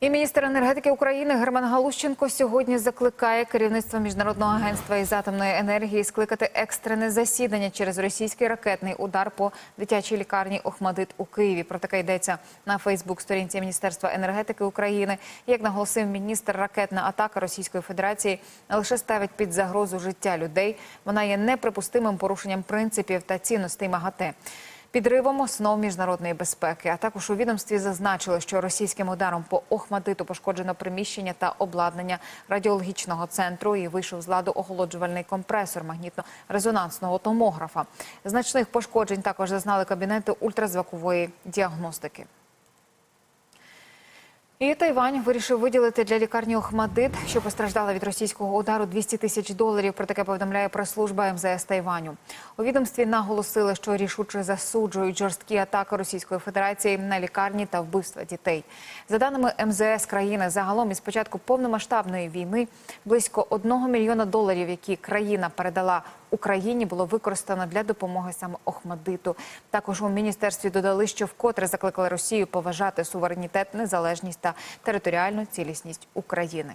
І міністр енергетики України Герман Галущенко сьогодні закликає керівництво міжнародного агентства із атомної енергії скликати екстрене засідання через російський ракетний удар по дитячій лікарні Охмадит у Києві. Про таке йдеться на Фейсбук-сторінці Міністерства енергетики України. Як наголосив міністр, ракетна атака Російської Федерації лише ставить під загрозу життя людей, вона є неприпустимим порушенням принципів та цінностей МАГАТЕ. Підривом основ міжнародної безпеки, а також у відомстві зазначили, що російським ударом по Охматиту пошкоджено приміщення та обладнання радіологічного центру і вийшов з ладу охолоджувальний компресор магнітно-резонансного томографа. Значних пошкоджень також зазнали кабінети ультразвукової діагностики. І Тайвань вирішив виділити для лікарні Охмадит, що постраждала від російського удару 200 тисяч доларів. Про таке повідомляє прес-служба МЗС Тайваню. У відомстві наголосили, що рішуче засуджують жорсткі атаки Російської Федерації на лікарні та вбивства дітей. За даними МЗС країни, загалом із початку повномасштабної війни близько 1 мільйона доларів, які країна передала Україні, було використано для допомоги саме Охмадиту. Також у міністерстві додали, що вкотре закликали Росію поважати суверенітет, незалежність та територіальну цілісність України.